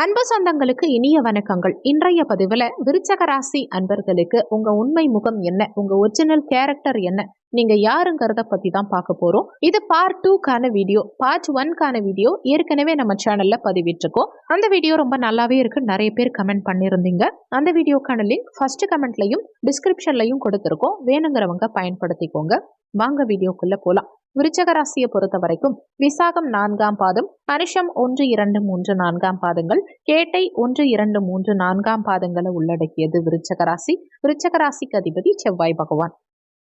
அன்பு சொந்தங்களுக்கு இனிய வணக்கங்கள். இன்றைய பதிவில் விருச்சக ராசி அன்பர்களுக்கு உங்கள் உண்மை முகம் என்ன? உங்கள் ஒரிஜினல் கேரக்டர் என்ன? நீங்கள் யாருங்கிறத பற்றி தான் பார்க்க போகிறோம் இது பார்ட் டூக்கான வீடியோ பார்ட் ஒன்கான வீடியோ ஏற்கனவே நம்ம சேனலில் பதிவிட்டிருக்கோம். அந்த வீடியோ ரொம்ப நல்லாவே இருக்கு நிறைய பேர் கமெண்ட் பண்ணியிருந்தீங்க. அந்த வீடியோக்கான லிங்க் ஃபஸ்ட்டு கமெண்ட்லையும் டிஸ்கிரிப்ஷன்லையும் கொடுத்துருக்கோம். வேணுங்கிறவங்க பயன்படுத்திக்கோங்க. வாங்க வீடியோக்குள்ளே போகலாம் விருச்சக ராசியை பொறுத்த வரைக்கும் விசாகம் நான்காம் பாதம் அனுஷம் ஒன்று இரண்டு மூன்று நான்காம் பாதங்கள் கேட்டை ஒன்று இரண்டு மூன்று நான்காம் பாதங்களை உள்ளடக்கியது விருச்சக ராசி. விருச்சக ராசிக்கு அதிபதி செவ்வாய் பகவான்.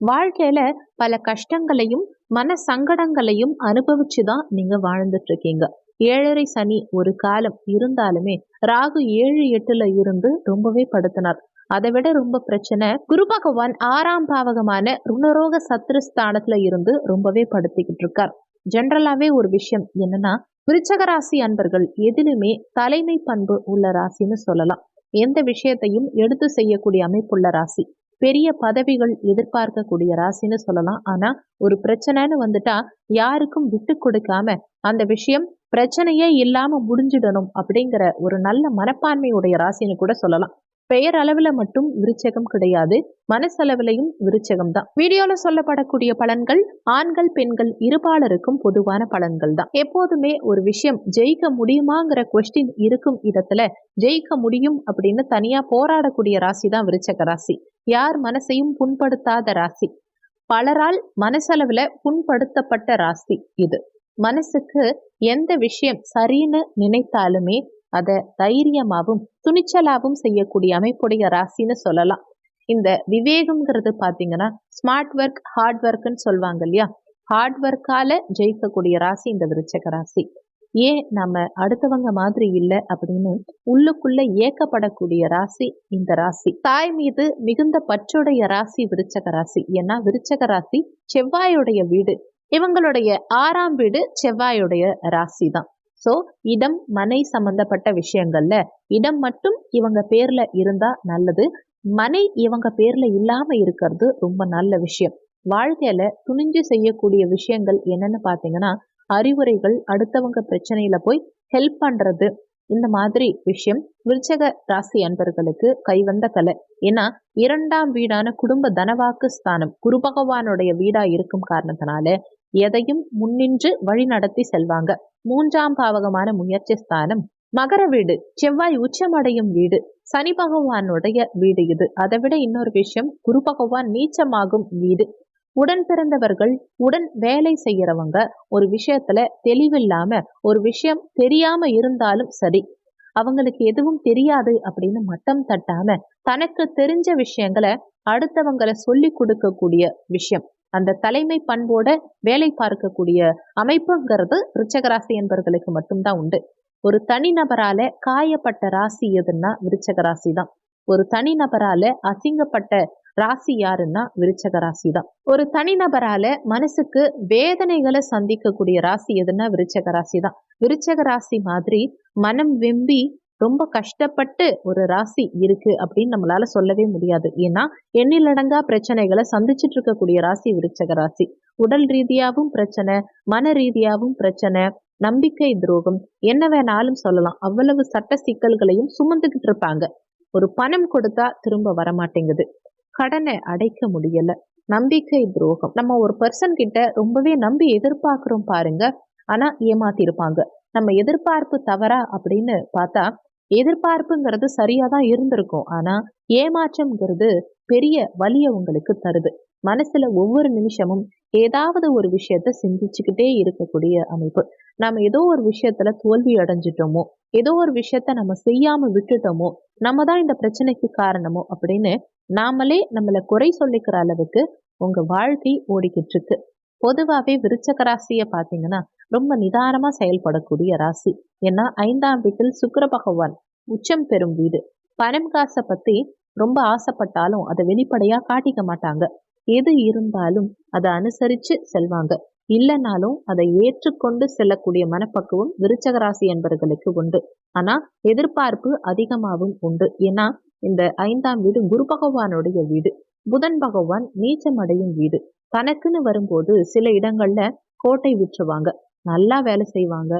வாழ்க்கையில பல கஷ்டங்களையும் மன சங்கடங்களையும் அனுபவிச்சுதான் நீங்க வாழ்ந்துட்டு இருக்கீங்க ஏழரை சனி ஒரு காலம் இருந்தாலுமே ராகு ஏழு எட்டுல இருந்து ரொம்பவே படுத்தினார். அதை விட ரொம்ப பிரச்சனை. குரு பகவான் ஆறாம் பாவகமான ருணரோக சத்ருஸ்தானத்துல இருந்து ரொம்பவே படுத்திக்கிட்டு இருக்கார். ஜென்ரலாவே ஒரு விஷயம் என்னன்னா விருச்சக ராசி அன்பர்கள் எதிலுமே தலைமை பண்பு உள்ள ராசின்னு சொல்லலாம். எந்த விஷயத்தையும் எடுத்து செய்யக்கூடிய அமைப்புள்ள ராசி. பெரிய பதவிகள் எதிர்பார்க்கக்கூடிய ராசின்னு சொல்லலாம். ஆனா ஒரு பிரச்சனைன்னு வந்துட்டா யாருக்கும் விட்டு கொடுக்காம அந்த விஷயம் பிரச்சனையே இல்லாம முடிஞ்சிடணும் அப்படிங்கிற ஒரு நல்ல மனப்பான்மையுடைய ராசின்னு கூட சொல்லலாம். பெயர் அளவுல மட்டும் விருச்சகம் கிடையாது. மனசளவிலையும் விருச்சகம் தான். வீடியோல சொல்லப்படக்கூடிய பலன்கள் ஆண்கள் பெண்கள் இருபாலருக்கும் பொதுவான பலன்கள் தான். எப்போதுமே ஒரு விஷயம் ஜெயிக்க முடியுமாங்கிற கொஸ்டின் இருக்கும் இடத்துல ஜெயிக்க முடியும் அப்படின்னு தனியா போராடக்கூடிய ராசி தான் விருச்சக ராசி. யார் மனசையும் புண்படுத்தாத ராசி. பலரால் மனசளவுல புண்படுத்தப்பட்ட ராசி இது. மனசுக்கு எந்த விஷயம் சரின்னு நினைத்தாலுமே அதை தைரியமாகவும் துணிச்சலாகவும் செய்யக்கூடிய அமைப்புடைய ராசின்னு சொல்லலாம். இந்த விவேகம்ங்கிறது பார்த்தீங்கன்னா ஸ்மார்ட் ஒர்க் ஹார்ட் ஒர்க்குன்னு சொல்லுவாங்க இல்லையா? ஹார்ட் ஒர்க்கால ஜெயிக்கக்கூடிய ராசி இந்த விருச்சக ராசி. ஏன் நம்ம அடுத்தவங்க மாதிரி இல்லை அப்படின்னு உள்ளுக்குள்ள ஏக்கப்படக்கூடிய ராசி இந்த ராசி. தாய் மீது மிகுந்த பற்றுடைய ராசி விருச்சக ராசி. ஏன்னா விருச்சக ராசி செவ்வாயுடைய வீடு. இவங்களுடைய ஆறாம் வீடு செவ்வாயுடைய ராசி தான் ஸோ இடம் மனை சம்பந்தப்பட்ட விஷயங்கள்ல இடம் மட்டும் இவங்க பேர்ல இருந்தா நல்லது. மனை இவங்க பேர்ல இல்லாம இருக்கிறது ரொம்ப நல்ல விஷயம். வாழ்க்கையில துணிஞ்சு செய்யக்கூடிய விஷயங்கள் என்னன்னு பாத்தீங்கன்னா அறிவுரைகள் அடுத்தவங்க பிரச்சனையில போய் ஹெல்ப் பண்றது இந்த மாதிரி விஷயம். விருச்சக ராசி அன்பர்களுக்கு கைவந்த கலை ஏன்னா இரண்டாம் வீடான குடும்ப தனவாக்கு ஸ்தானம் குரு பகவானுடைய வீடா இருக்கும் காரணத்தினால எதையும் முன்னின்று வழி நடத்தி செல்வாங்க. மூன்றாம் பாவகமான முயற்சி ஸ்தானம் மகர வீடு செவ்வாய் உச்சமடையும் வீடு சனி பகவானுடைய வீடு இது. அதை விட இன்னொரு விஷயம் குரு பகவான் நீச்சமாகும் வீடு. உடன் பிறந்தவர்கள் உடன் வேலை செய்யறவங்க ஒரு விஷயத்துல தெளிவில்லாம ஒரு விஷயம் தெரியாம இருந்தாலும் சரி அவங்களுக்கு எதுவும் தெரியாது அப்படின்னு மட்டம் தட்டாம தனக்கு தெரிஞ்ச விஷயங்களை அடுத்தவங்களை சொல்லி கொடுக்கக்கூடிய விஷயம். அந்த தலைமை பண்போட வேலை பார்க்கக்கூடிய அமைப்புங்கிறது ரிச்சகராசி என்பவர்களுக்கு மட்டும்தான் உண்டு. ஒரு தனிநபரால காயப்பட்ட ராசி எதுன்னா விருச்சக ராசி தான். ஒரு தனிநபரால அசிங்கப்பட்ட ராசி யாருன்னா விருச்சக ராசி தான். ஒரு தனிநபரால மனசுக்கு வேதனைகளை சந்திக்கக்கூடிய ராசி எதுன்னா விருச்சக ராசி தான். விருச்சக ராசி மாதிரி மனம் வெம்பி ரொம்ப கஷ்டப்பட்டு ஒரு ராசி இருக்கு அப்படின்னு நம்மளால சொல்லவே முடியாது. ஏன்னா எண்ணிலடங்கா பிரச்சனைகளை சந்திச்சுட்டு இருக்கக்கூடிய ராசி விருச்சக ராசி. உடல் ரீதியாகவும் பிரச்சனை மன ரீதியாகவும் பிரச்சனை நம்பிக்கை துரோகம் என்ன வேணாலும் சொல்லலாம். அவ்வளவு சட்ட சிக்கல்களையும் சுமந்துக்கிட்டு இருப்பாங்க. ஒரு பணம் கொடுத்தா திரும்ப வரமாட்டேங்குது. கடனை அடைக்க முடியல. நம்பிக்கை துரோகம். நம்ம ஒரு பர்சன் கிட்ட ரொம்பவே நம்பி எதிர்பார்க்கிறோம் பாருங்க. ஆனா ஏமாத்திருப்பாங்க. நம்ம எதிர்பார்ப்பு தவறா அப்படின்னு பார்த்தா எதிர்பார்ப்புங்கிறது சரியா தான் இருந்திருக்கும். ஆனா ஏமாற்றம்ங்கிறது பெரிய வலிய உங்களுக்கு தருது. மனசுல ஒவ்வொரு நிமிஷமும் ஏதாவது ஒரு விஷயத்த சிந்திச்சுக்கிட்டே இருக்கக்கூடிய அமைப்பு. நம்ம ஏதோ ஒரு விஷயத்துல தோல்வி அடைஞ்சிட்டோமோ ஏதோ ஒரு விஷயத்த நம்ம செய்யாம விட்டுட்டோமோ நம்ம தான் இந்த பிரச்சனைக்கு காரணமோ அப்படின்னு நாமளே நம்மளை குறை சொல்லிக்கிற அளவுக்கு உங்க வாழ்க்கை ஓடிக்கிட்டு இருக்கு. பொதுவாகவே விருச்சக ராசியை பார்த்தீங்கன்னா ரொம்ப நிதானமா செயல்படக்கூடிய ராசி. ஏன்னா ஐந்தாம் வீட்டில் சுக்கர பகவான் உச்சம் பெறும் வீடு. பணம் காசை பத்தி ரொம்ப ஆசைப்பட்டாலும் அதை வெளிப்படையா காட்டிக்க மாட்டாங்க. எது இருந்தாலும் அதை அனுசரிச்சு செல்வாங்க. இல்லைனாலும் அதை ஏற்றுக்கொண்டு செல்லக்கூடிய மனப்பக்குவம் விருச்சக ராசி என்பவர்களுக்கு உண்டு. ஆனா எதிர்பார்ப்பு அதிகமாகவும் உண்டு. ஏன்னா இந்த ஐந்தாம் வீடு குரு பகவானுடைய வீடு. புதன் பகவான் நீச்சமடையும் வீடு. தனக்குன்னு வரும்போது சில இடங்கள்ல கோட்டை விற்றுவாங்க. நல்லா வேலை செய்வாங்க.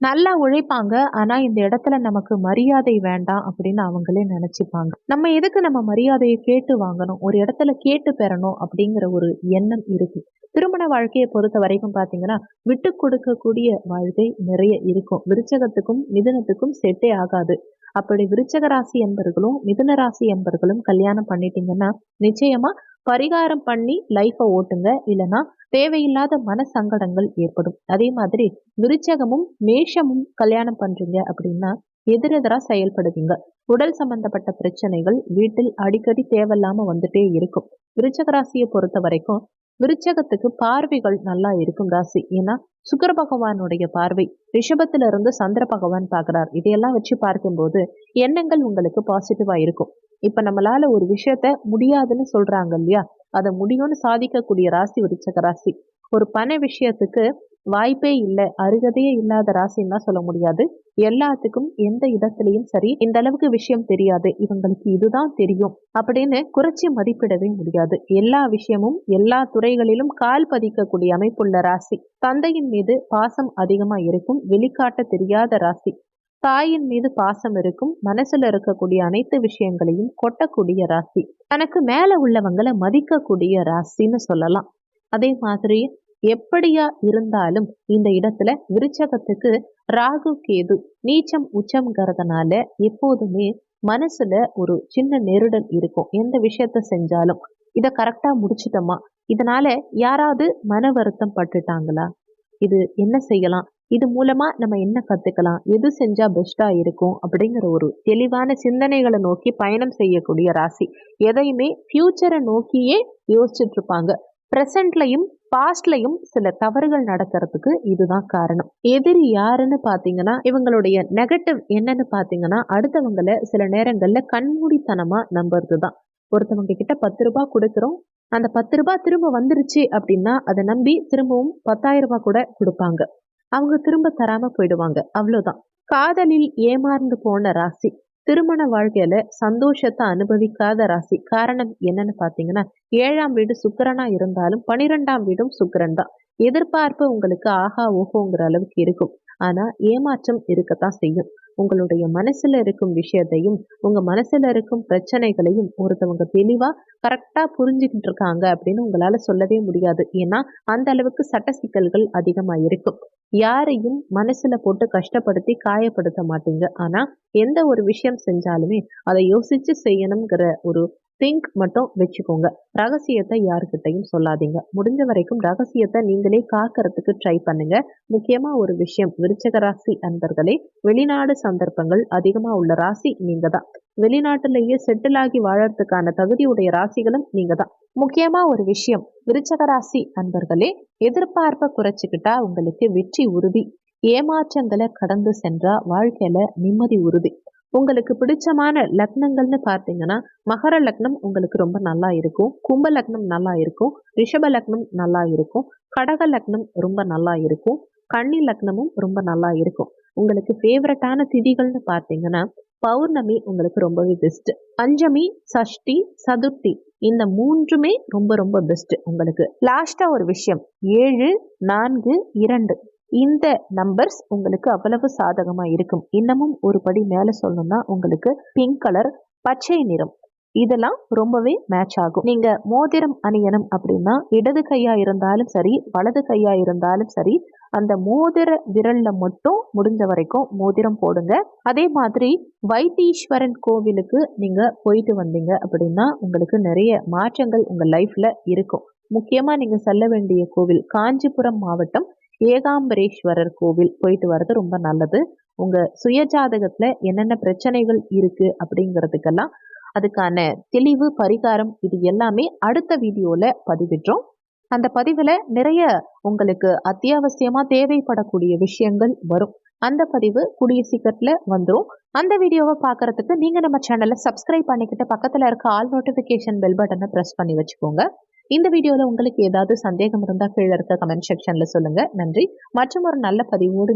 நல்லா உழைப்பாங்க. ஆனா இந்த இடத்துல நமக்கு மரியாதை வேண்டாம் அப்படின்னு அவங்களே நினைச்சுப்பாங்க. நம்ம எதுக்கு நம்ம மரியாதையை கேட்டு வாங்கணும்? ஒரு இடத்துல கேட்டு பெறணும் அப்படிங்கிற ஒரு எண்ணம் இருக்கு. திருமண வாழ்க்கையை பொறுத்த வரைக்கும் பாத்தீங்கன்னா விட்டு கொடுக்கக்கூடிய வாழ்க்கை நிறைய இருக்கும். விருச்சகத்துக்கும் மிதுனத்துக்கும் செட்டே ஆகாது. அப்படி விருச்சக ராசி என்பர்களும் மிதுன ராசி என்பர்களும் கல்யாணம் பண்ணிட்டீங்கன்னா நிச்சயமா பரிகாரம் பண்ணி லைஃப்பை ஓட்டுங்க. இல்லைன்னா தேவையில்லாத மன சங்கடங்கள் ஏற்படும். அதே மாதிரி விருச்சகமும் மேஷமும் கல்யாணம் பண்றீங்க அப்படின்னா எதிரெதிரா செயல்படுவீங்க. உடல் சம்பந்தப்பட்ட பிரச்சனைகள் வீட்டில் அடிக்கடி தேவையில்லாம வந்துட்டே இருக்கும். விருச்சக ராசியை பொறுத்த வரைக்கும் விருச்சகத்துக்கு பார்வைகள் நல்லா இருக்கும் ராசி. ஏன்னா சுக்கர பகவானுடைய பார்வை ரிஷபத்திலிருந்து சந்திர பகவான் பார்க்கிறார். இதையெல்லாம் வச்சு பார்க்கும்போது எண்ணங்கள் உங்களுக்கு பாசிட்டிவா இருக்கும். இப்ப நம்மளால ஒரு விஷயத்த முடியாதுன்னு சொல்றாங்க இல்லையா? அதை முடியும்னு சாதிக்கக்கூடிய ராசி விருச்சக ராசி. ஒரு பண விஷயத்துக்கு வாய்ப்பே இல்லை அருகதையே இல்லாத ராசின்னு தான் சொல்ல முடியாது. எல்லாத்துக்கும் எந்த இடத்துலையும் சரி இந்த அளவுக்கு விஷயம் தெரியாது இவங்களுக்கு இதுதான் தெரியும் அப்படின்னு குறைச்சி மதிப்பிடவே முடியாது. எல்லா விஷயமும் எல்லா துறைகளிலும் கால் பதிக்கக்கூடிய அமைப்புள்ள ராசி. தந்தையின் மீது பாசம் அதிகமா இருக்கும் வெளிக்காட்ட தெரியாத ராசி. தாயின் மீது பாசம் இருக்கும் மனசுல இருக்கக்கூடிய அனைத்து விஷயங்களையும் கொட்டக்கூடிய ராசி. தனக்கு மேல உள்ளவங்களை மதிக்கக்கூடிய ராசின்னு சொல்லலாம். அதே மாதிரி எப்படியா இருந்தாலும் இந்த இடத்துல விருச்சகத்துக்கு ராகு கேது நீச்சம் உச்சம்ங்கிறதுனால எப்போதுமே மனசுல ஒரு சின்ன நெருடல் இருக்கும். எந்த விஷயத்த செஞ்சாலும். இதை கரெக்டா முடிச்சிட்டோமா? இதனால யாராவது மன வருத்தம் பட்டுட்டாங்களா? இது என்ன செய்யலாம்? இது மூலமா நம்ம என்ன கத்துக்கலாம்? எது செஞ்சா பெஸ்டா இருக்கும்? அப்படிங்கிற ஒரு தெளிவான சிந்தனைகளை நோக்கி பயணம் செய்யக்கூடிய ராசி. எதையுமே ஃபியூச்சரை நோக்கியே யோசிச்சுட்டு இருப்பாங்க. ப்ரெசண்ட்லையும் பாஸ்ட்லையும் சில தவறுகள் நடக்கிறதுக்கு இதுதான் காரணம். எதிரி யாருன்னு பார்த்தீங்கன்னா இவங்களுடைய நெகட்டிவ் என்னன்னு பார்த்தீங்கன்னா அடுத்தவங்களை சில நேரங்களில் கண்மூடித்தனமா நம்புறது தான் ஒருத்தவங்க கிட்ட பத்து ரூபாய் கொடுக்குறோம். அந்த பத்து ரூபாய் திரும்ப வந்துருச்சு அப்படின்னா அதை நம்பி திரும்பவும் பத்தாயிரம் ரூபாய் கூட கொடுப்பாங்க. அவங்க திரும்ப தராம போயிடுவாங்க. அவ்வளோதான் காதலில் ஏமாந்து போன ராசி திருமண வாழ்க்கையில சந்தோஷத்தை அனுபவிக்காத ராசி. காரணம் என்னன்னு பாத்தீங்கன்னா ஏழாம் வீடு சுக்கரனா இருந்தாலும் பனிரெண்டாம் வீடும் சுக்கரன் தான் எதிர்பார்ப்பு உங்களுக்கு ஆஹா ஓஹோங்கிற அளவுக்கு இருக்கும். ஆனா ஏமாற்றம் இருக்கத்தான் செய்யும். உங்களுடைய மனசுல இருக்கும் விஷயத்தையும் உங்க மனசுல இருக்கும் பிரச்சனைகளையும் ஒருத்தவங்க தெளிவா கரெக்டா புரிஞ்சுக்கிட்டு இருக்காங்க அப்படின்னு உங்களால சொல்லவே முடியாது. ஏன்னா அந்த அளவுக்கு சட்ட சிக்கல்கள் அதிகமா இருக்கும். யாரையும் மனசுல போட்டு கஷ்டப்படுத்தி காயப்படுத்த மாட்டீங்க. ஆனா எந்த ஒரு விஷயம் செஞ்சாலுமே அதை யோசிச்சு செய்யணுங்கிற ஒரு திங்க் மட்டும் வச்சுக்கோங்க. ரகசியத்தை யாருக்கிட்டையும் சொல்லாதீங்க. முடிஞ்ச வரைக்கும் ரகசியத்தை நீங்களே காக்கிறதுக்கு ட்ரை பண்ணுங்க. முக்கியமா ஒரு விஷயம் விருச்சக ராசி அன்பர்களே வெளிநாடு சந்தர்ப்பங்கள் அதிகமா உள்ள ராசி நீங்க தான் வெளிநாட்டிலேயே செட்டில் ஆகி வாழறதுக்கான தகுதியுடைய ராசிகளும் நீங்க தான் முக்கியமா ஒரு விஷயம் விருச்சக ராசி அன்பர்களே எதிர்பார்ப்பை குறைச்சிக்கிட்டா உங்களுக்கு வெற்றி உறுதி. ஏமாற்றங்களை கடந்து சென்றா வாழ்க்கையில நிம்மதி உறுதி. உங்களுக்கு பிடிச்சமான லக்னங்கள்னு பார்த்தீங்கன்னா மகர லக்னம் உங்களுக்கு ரொம்ப நல்லா இருக்கும். கும்ப லக்னம் நல்லா இருக்கும். ரிஷப லக்னம் நல்லா இருக்கும். கடக லக்னம் ரொம்ப நல்லா இருக்கும். கன்னி லக்னமும் ரொம்ப நல்லா இருக்கும். உங்களுக்கு ஃபேவரட்டான திதிகள்னு பார்த்தீங்கன்னா பௌர்ணமி உங்களுக்கு ரொம்பவே பெஸ்ட் பஞ்சமி சஷ்டி சதுர்த்தி இந்த மூன்றுமே ரொம்ப ரொம்ப பெஸ்ட் உங்களுக்கு. லாஸ்டா ஒரு விஷயம். ஏழு நான்கு இரண்டு. இந்த நம்பர்ஸ் உங்களுக்கு அவ்வளவு சாதகமா இருக்கும். இன்னமும் ஒரு படி மேல சொல்லணும்னா உங்களுக்கு பிங்க் கலர் பச்சை நிறம். இதெல்லாம் ரொம்பவே மேட்ச் ஆகும். நீங்க மோதிரம் அணியணும் அப்படின்னா இடது கையா இருந்தாலும் சரி வலது கையா இருந்தாலும் சரி அந்த மோதிர விரல்ல மட்டும் முடிஞ்ச வரைக்கும் மோதிரம் போடுங்க. அதே மாதிரி வைத்தீஸ்வரன் கோவிலுக்கு நீங்க போயிட்டு வந்தீங்க அப்படின்னா உங்களுக்கு நிறைய மாற்றங்கள் உங்க லைஃப்ல இருக்கும். முக்கியமா நீங்க செல்ல வேண்டிய கோவில் காஞ்சிபுரம் மாவட்டம் ஏகாம்பரேஸ்வரர் கோவில் போயிட்டு வர்றது ரொம்ப நல்லது. உங்க சுயஜாதகத்தில் என்னென்ன பிரச்சனைகள் இருக்கு அப்படிங்கிறதுக்கெல்லாம் அதுக்கான தெளிவு பரிகாரம் இது எல்லாமே அடுத்த வீடியோவில் பதிவிடுறோம். அந்த பதிவில் நிறைய உங்களுக்கு அத்தியாவசியமாக தேவைப்படக்கூடிய விஷயங்கள் வரும். அந்த பதிவு கூடிய சீக்கிரத்தில் வந்துடும் அந்த வீடியோவை பார்க்குறதுக்கு நீங்கள் நம்ம சேனலை சப்ஸ்கிரைப் பண்ணிக்கிட்டு பக்கத்தில் இருக்க ஆல் நோட்டிஃபிகேஷன் பெல் பட்டனை ப்ரெஸ் பண்ணி வச்சுக்கோங்க. இந்த வீடியோவில் உங்களுக்கு ஏதாவது சந்தேகம் இருந்தால் கீழே இருக்க கமெண்ட் செக்ஷனில் சொல்லுங்கள் நன்றி. மற்றும் ஒரு நல்ல பதிவோடு